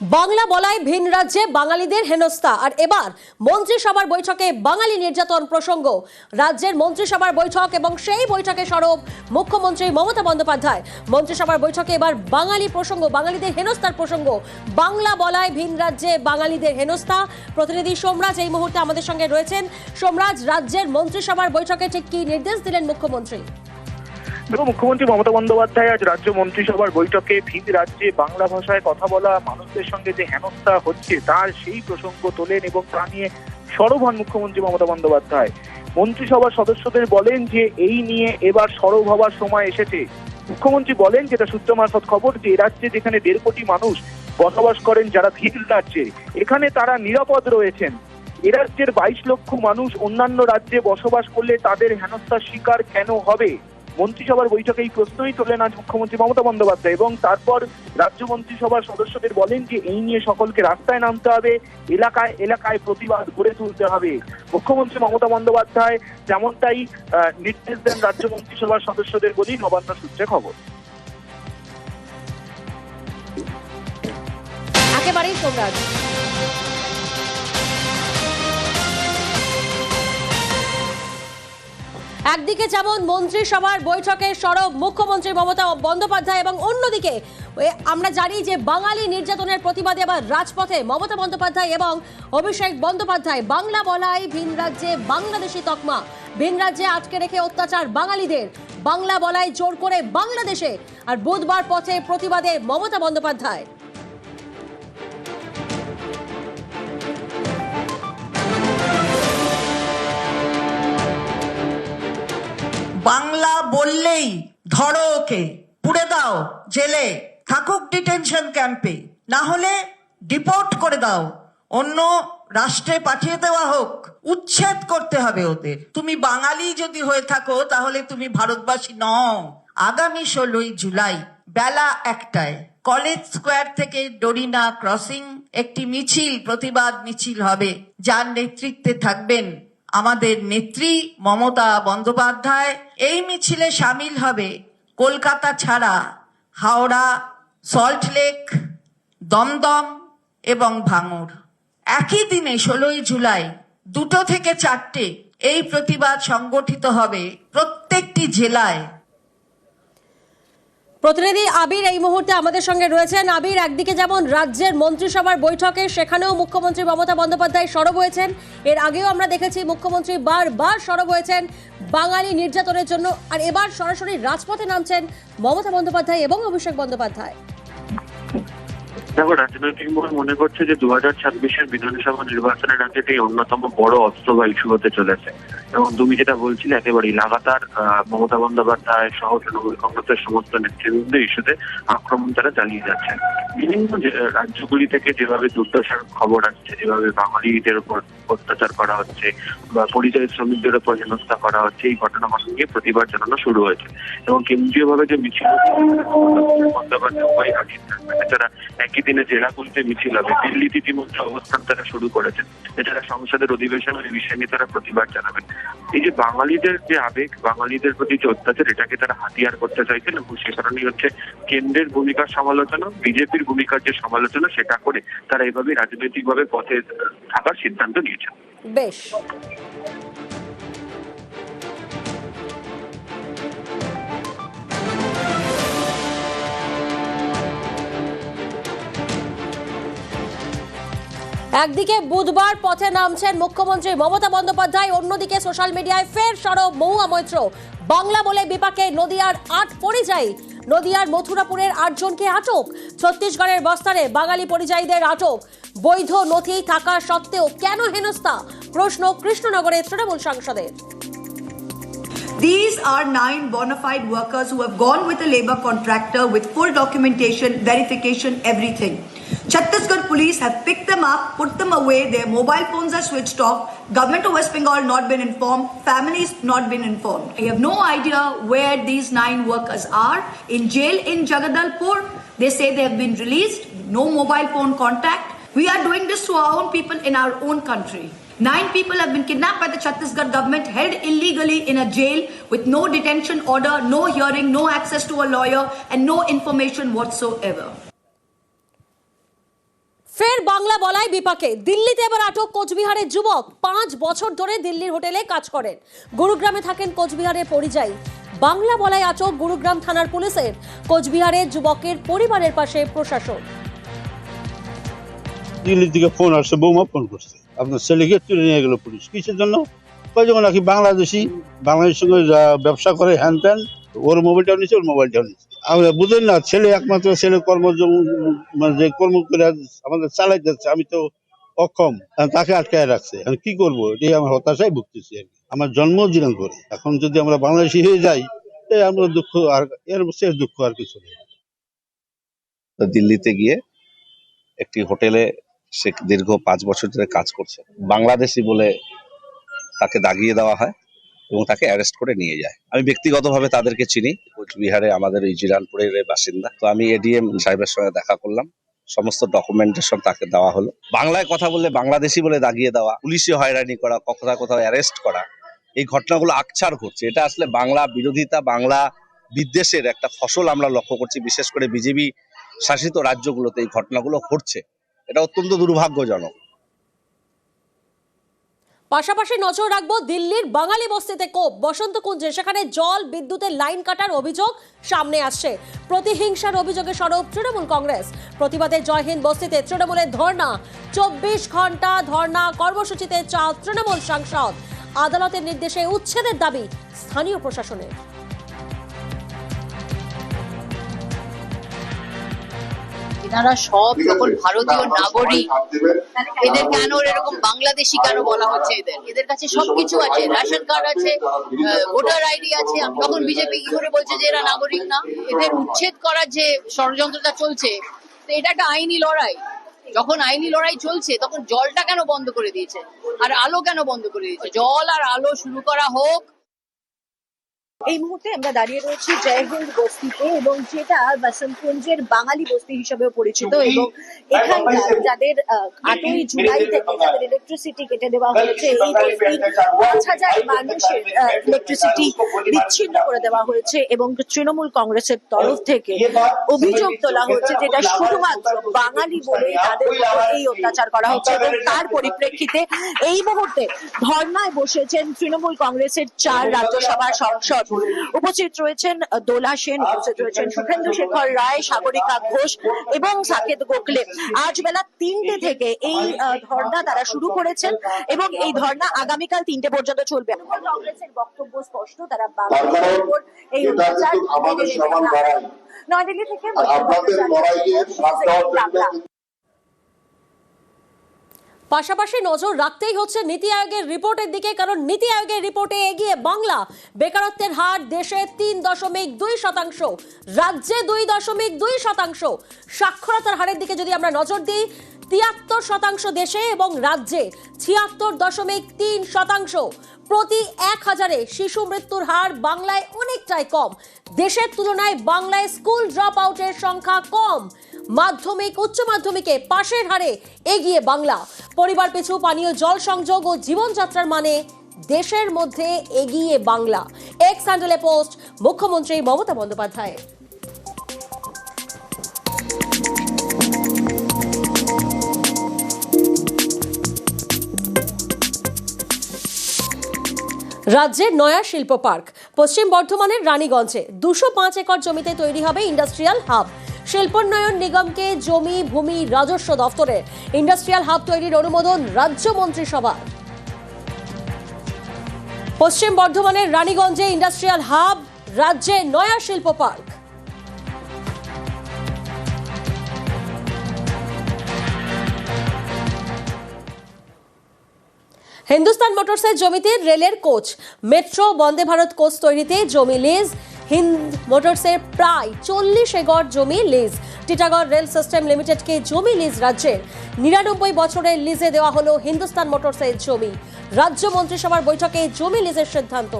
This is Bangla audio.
বাংলা বলায় ভিন রাজ্যে বাঙালিদের হেনস্থা। আর এবার মন্ত্রিসভার বৈঠকে বাঙালি নির্যাতন প্রসঙ্গ। রাজ্যের মন্ত্রিসভার বৈঠক এবং সেই বৈঠকে সরব মুখ্যমন্ত্রী মমতা বন্দ্যোপাধ্যায়। মন্ত্রিসভার বৈঠকে এবার বাঙালি প্রসঙ্গ, বাঙালিদের হেনস্থার প্রসঙ্গ। বাংলা বলায় ভিন রাজ্যে বাঙালিদের হেনস্থা। প্রতিনিধি সোমরাজ এই মুহূর্তে আমাদের সঙ্গে রয়েছেন। সোমরাজ, রাজ্যের মন্ত্রিসভার বৈঠকে ঠিক কি নির্দেশ দিলেন মুখ্যমন্ত্রী? দেখো মুখ্যমন্ত্রী মমতা বন্দ্যোপাধ্যায় আজ রাজ্য মন্ত্রিসভার বৈঠকে ভিন রাজ্যে বাংলা ভাষায় কথা বলা মানুষদের সঙ্গে যে হেনস্থা হচ্ছে, তার সেই প্রসঙ্গ তোলেন এবং তা নিয়ে সরব হন মুখ্যমন্ত্রী মমতা বন্দ্যোপাধ্যায়। মন্ত্রিসভার সদস্যদের বলেন যে এই নিয়ে এবার সরব হবার সময় এসেছে। মুখ্যমন্ত্রী বলেন যেটা সূত্র মারফত খবর যে রাজ্যে যেখানে দেড় কোটি মানুষ বসবাস করেন যারা ভিন রাজ্যে, এখানে তারা নিরাপদ রয়েছেন। এ রাজ্যের বাইশ লক্ষ মানুষ অন্যান্য রাজ্যে বসবাস করলে তাদের হেনস্থার শিকার কেন হবে? মন্ত্রিসভার বৈঠকে এই প্রশ্নই তোলেন আজ মুখ্যমন্ত্রী মমতা বন্দ্যোপাধ্যায় এবং তারপর রাজ্য মন্ত্রিসভার সদস্যদের বলেন যে এই নিয়ে সকলকে রাস্তায় নামতে হবে, এলাকায় এলাকায় প্রতিবাদ গড়ে তুলতে হবে। মুখ্যমন্ত্রী মমতা বন্দ্যোপাধ্যায় যেমনটাই নির্দেশ দেন রাজ্য মন্ত্রিসভার সদস্যদের বলি নবান্ন সূত্রে খবর। একেবারেই সোমরাজ। একদিকে যেমন মন্ত্রিসভার বৈঠকে সরব মুখ্যমন্ত্রী মমতা বন্দ্যোপাধ্যায় এবং অন্যদিকে আমরা জানি যে বাঙালি নির্যাতনের প্রতিবাদে আবার রাজপথে মমতা বন্দ্যোপাধ্যায় এবং অভিষেক বন্দ্যোপাধ্যায়। বাংলা বলাই ভিন রাজ্যে বাংলাদেশি তকমা। ভিন রাজ্যে আটকে রেখে অত্যাচার বাঙালিদের। বাংলা বলায় জোর করে বাংলাদেশে। আর বুধবার পথে প্রতিবাদে মমতা বন্দ্যোপাধ্যায়। বাংলা বললেই ধরো ওকে, পুড়ে দাও জেলে, থাকুক ডিটেনশন ক্যাম্পে না হলে ডিপোর্ট করে দাও। অন্য রাষ্ট্রে পাঠিয়ে দেওয়া হোক, উচ্ছেদ করতে হবে ওদের। তুমি বাঙালি যদি হয়ে থাকো, তাহলে তুমি ভারতবাসী নও। আগামী ষোলোই জুলাই, বেলা একটায়, কলেজ স্কোয়ার থেকে ডরিনা ক্রসিং একটি মিছিল, প্রতিবাদ মিছিল হবে। যার নেতৃত্বে থাকবেন আমাদের নেত্রী মমতা বন্দ্যোপাধ্যায়, এই মিছিলে সামিল হবে কলকাতা ছাড়া হাওড়া সল্টলেক দমদম এবং ভাঙুর একই দিনে ষোলোই জুলাই দুটো থেকে চারটে এই প্রতিবাদ সংগঠিত হবে প্রত্যেকটি জেলায়। প্রতিনিধি আবির এই মুহূর্তে আমাদের সঙ্গে রয়েছেন। আবির, একদিকে যেমন রাজ্যের মন্ত্রিসভার বৈঠকে, সেখানেও মুখ্যমন্ত্রী মমতা বন্দ্যোপাধ্যায় সরব হয়েছেন। এর আগেও আমরা দেখেছি মুখ্যমন্ত্রী বারবার সরব হয়েছেন বাঙালি নির্যাতনের জন্য। আর এবার সরাসরি রাজপথে নামছেন মমতা বন্দ্যোপাধ্যায় এবং অভিষেক বন্দ্যোপাধ্যায়। দেখো, রাজনৈতিক মহল মনে করছে যে দু হাজার ছাব্বিশের বিধানসভা নির্বাচনের আগে এটি অন্যতম বড় অস্ত্র বা ইস্যু হতে চলেছে। এবং তুমি যেটা বলছিলে, একেবারেই লাগাতার মমতা বন্দ্যোপাধ্যায় সহ তৃণমূল কংগ্রেসের সমস্ত নেতৃবৃন্দ ইস্যুতে আক্রমণ তারা চালিয়ে যাচ্ছেন বিভিন্ন রাজ্যগুলি থেকে যেভাবে দুর্দশার খবর আসছে, যেভাবে বাঙালিদের উপর অত্যাচার করা হচ্ছে বা পরিযায়ী শ্রমিকদের উপর হেনস্থা করা হচ্ছে, এই ঘটনাগুলো নিয়ে প্রতিবাদ জানানো শুরু হয়েছে। এবং কেন্দ্রীয়ভাবে যে মিছিল এছাড়া একই দিনে জেলাগুলিতে মিছিল হবে, দিল্লিতে ইতিমধ্যে অবস্থান তারা শুরু করেছেন। এছাড়া সংসদের অধিবেশনে এই বিষয় নিয়ে তারা প্রতিবাদ জানাবেন। এই যে বাঙালিদের যে আবেগ, বাঙালিদের প্রতি যে অত্যাচার, এটাকে তারা হাতিয়ার করতে চাইছেন এবং সে কারণেই হচ্ছে কেন্দ্রের ভূমিকার সমালোচনা, বিজেপির ভূমিকার যে সমালোচনা, সেটা করে তারা এভাবে রাজনৈতিকভাবে পথে থাকার সিদ্ধান্ত নিয়েছেন বেশ। একদিকে বুধবার পথে নামছেন মুখ্যমন্ত্রী মমতা বন্দ্যোপাধ্যায়, অন্যদিকে সোশ্যাল মিডিয়ায় ফের সরব মহুয়া মৈত্র। বাংলা বলে বিপাকে নদিয়ার আট পরিযায়ী নদিয়ার মথুরাপুরের আটজনকে আটক ছত্তিশগড়ের বস্তারে বাঙালি পরিযায়ীদের আটক বৈধ নথি থাকা সত্ত্বেও কেন হেনস্থা প্রশ্ন কৃষ্ণনগরের তৃণমূল সাংসদের These are nine bona fide workers who have gone with a labor contractor with full documentation, verification, everything. Chhattisgarh police have picked them up, put them away, their mobile phones are switched off, government of West Bengal not been informed, families not been informed. I have no idea where these nine workers are. In jail in Jagadalpur, they say they have been released, no mobile phone contact. We are doing this to our own people in our own country. Nine people have been kidnapped by the Chhattisgarh government, held illegally in a jail with no detention order, no hearing, no access to a lawyer, and no information whatsoever. Bangla বলাই বিপাকে। দিল্লিতে এবার আটক কোচবিহারের যুবক। পাঁচ বছর ধরে দিল্লির হোটেলে কাজ করেন। গুরুগ্রামে থাকেন কোচবিহারের পরিযায়ী। বাংলা বলাই আটক গুরুগ্রাম থানার পুলিশের। কোচবিহারের যুবকের পরিবারের পাশে প্রশাসন। দিল্লি থেকে ফোন আসছে, বৌমা ফোন করছে। আপনার ছেলেকে তুলে নিয়ে গেল পুলিশ। কিসের জন্য? যখন নাকি বাংলাদেশি, বাংলাদেশের সঙ্গে ব্যবসা করে হ্যান ত্যান, ওর মোবাইলটাও নিচ্ছে ওর মোবাইলটাও নিচ্ছে আমরা বুঝেন না, ছেলে একমাত্র ছেলে কর্ম মানে যে কর্ম করে আমাদের চালাই যাচ্ছে আমি তো অক্ষম তাকে আটকায় রাখছে। আমি কি করব? এটাই আমার হতাশায় ভুগতেছি আর। আমার জন্ম দিলাম করে এখন যদি আমরা বাংলাদেশি হয়ে যাই, তাই আমরা দুঃখ আর, এর শেষ দুঃখ আর কিছু নেই। দিল্লিতে গিয়ে একটি হোটেলে সে দীর্ঘ পাঁচ বছর ধরে কাজ করছে। বাংলাদেশি বলে তাকে দাগিয়ে দেওয়া হয়। এবং তাকে অ্যারেস্ট করে নিয়ে যায়। আমি ব্যক্তিগতভাবে তাদেরকে চিনি। কোচবিহারে আমাদের এই জিরানপুরের বাসিন্দা। তো আমি এডিএম সাহেবের সঙ্গে দেখা করলাম। সমস্ত ডকুমেন্টেশন তাকে দেওয়া হলো। বাংলায় কথা বললে বাংলাদেশি বলে দাগিয়ে দেওয়া, পুলিশে হয়রানি করা, কোথাও কোথাও অ্যারেস্ট করা, এই ঘটনাগুলো আকছার ঘটছে। এটা আসলে বাংলা বিরোধিতা, বাংলা বিদ্বেষের একটা ফসল আমরা লক্ষ্য করছি। বিশেষ করে বিজেপি শাসিত রাজ্যগুলোতে এই ঘটনাগুলো ঘটছে। এটা অত্যন্ত দুর্ভাগ্যজনক। পাশাপাশি নজর রাখব দিল্লির বাঙালি বস্তিতে কোপ। বসন্তকুঞ্জে, সেখানে জল, বিদ্যুতের লাইন কাটার অভিযোগ সামনে আসছে। প্রতিহিংসার অভিযোগে সরব তৃণমূল কংগ্রেস। প্রতিবাদে জয়হীন বস্তিতে তৃণমূলের ধর্না চব্বিশ ঘণ্টা ধর্না কর্মসূচিতে চা তৃণমূল সাংসদ। আদালতের নির্দেশে উচ্ছেদের দাবি স্থানীয় প্রশাসনের। এনারা সব যখন ভারতীয় নাগরিক এদের কেন এরকম বাংলাদেশি কেন বলা হচ্ছে এদের? এদের কাছে সবকিছু আছে রেশন কার্ড আছে ভোটার আইডি আছে তখন বিজেপি কি করে বলছে যে এরা নাগরিক না এদের উচ্ছেদ করার যে ষড়যন্ত্রটা চলছে তো এটা একটা আইনি লড়াই। যখন আইনি লড়াই চলছে তখন জলটা কেন বন্ধ করে দিয়েছে? আর আলো কেন বন্ধ করে দিয়েছে? জল আর আলো শুরু করা হোক এই মুহূর্তে আমরা দাঁড়িয়ে রয়েছি জয়হিন্দ বস্তিতে এবং যেটা বসন্তকুঞ্জের বাঙালি বস্তি হিসেবেও পরিচিত এবং এখানকার যাদের আটই জুলাই থেকে যাদের ইলেকট্রিসিটি কেটে দেওয়া হয়েছে এই বস্তির পাঁচ হাজার মানুষের ইলেকট্রিসিটি বিচ্ছিন্ন করে দেওয়া হয়েছে এবং তৃণমূল কংগ্রেসের তরফ থেকে অভিযোগ তোলা হচ্ছে যেটা শুধুমাত্র বাঙালি বলে তাদের এই অত্যাচার করা হচ্ছে এবং তার পরিপ্রেক্ষিতে এই মুহূর্তে ধর্নায় বসেছেন তৃণমূল কংগ্রেসের চার রাজ্যসভার সংসদ। উপস্থিত রয়েছেন দোলা সেন উপস্থিত রয়েছেন সুখেন্দু শেখর রায় সাগরিকা ঘোষ এবং সাকেত গোখলে। আজ বেলা তিনটে থেকে এই ধর্না তারা শুরু করেছেন এবং এই ধর্না আগামীকাল তিনটে পর্যন্ত চলবে। কংগ্রেসের বক্তব্য স্পষ্ট তারা উপর এই অত্যাচার। নয়াদিল্লি থেকে পাশাপাশি নজর রাখতেই হচ্ছে নীতি আয়োগের রিপোর্টের দিকে, কারণ নীতি আয়োগের রিপোর্টে এগিয়ে বাংলা বেকারত্বের হার দেশে তিন দশমিক দুই শতাংশ, রাজ্যে দুই দশমিক দুই শতাংশ। সাক্ষরতার হারের দিকে যদি আমরা নজর দিই, তিয়াত্তর শতাংশ দেশে এবং রাজ্যে ছিয়াত্তর দশমিক তিন শতাংশ। প্রতি এক হাজারে শিশু মৃত্যুর হার বাংলায় অনেকটাই কম। দেশের তুলনায় বাংলায় স্কুল ড্রপ আউটের সংখ্যা কম। মাধ্যমিক, উচ্চ মাধ্যমিকে পাশের হারে এগিয়ে বাংলা। পরিবার পিছু পানীয় জল সংযোগ ও জীবনযাত্রার মানে দেশের মধ্যে এগিয়ে বাংলা। এক্স হ্যান্ডেলে পোস্ট, মুখ্যমন্ত্রী মমতা বন্দ্যোপাধ্যায়। রাজ্যের নয়া শিল্প পার্ক, পশ্চিম বর্ধমানের রানীগঞ্জে দুশো পাঁচ একর জমিতে তৈরি হবে ইন্ডাস্ট্রিয়াল হাব। শিল্পোন্নয়ন নিগমকে জমি, ভূমি, রাজস্ব দফতরের ইন্ডাস্ট্রিয়াল হাব তৈরির অনুমোদন রাজ্য মন্ত্রিসভার পশ্চিম বর্ধমানের রানীগঞ্জে ইন্ডাস্ট্রিয়াল হাব, রাজ্যে নয়া শিল্প পার্ক। হিন্দুস্তান মোটরসের জমিতে রেলের coach. Metro Vande Bharat coach তৈরিতে জমি লিজ হিন্দ মোটরসের প্রায় চল্লিশ একর জমি লিজ টিটাগড় রেল সিস্টেম লিমিটেডকে জমি লিজ রাজ্যের নিরানব্বই বছরের লিজে দেওয়া হলো হিন্দুস্তান মোটরসের জমি। রাজ্য মন্ত্রিসভার বৈঠকে জমি লিজের সিদ্ধান্ত।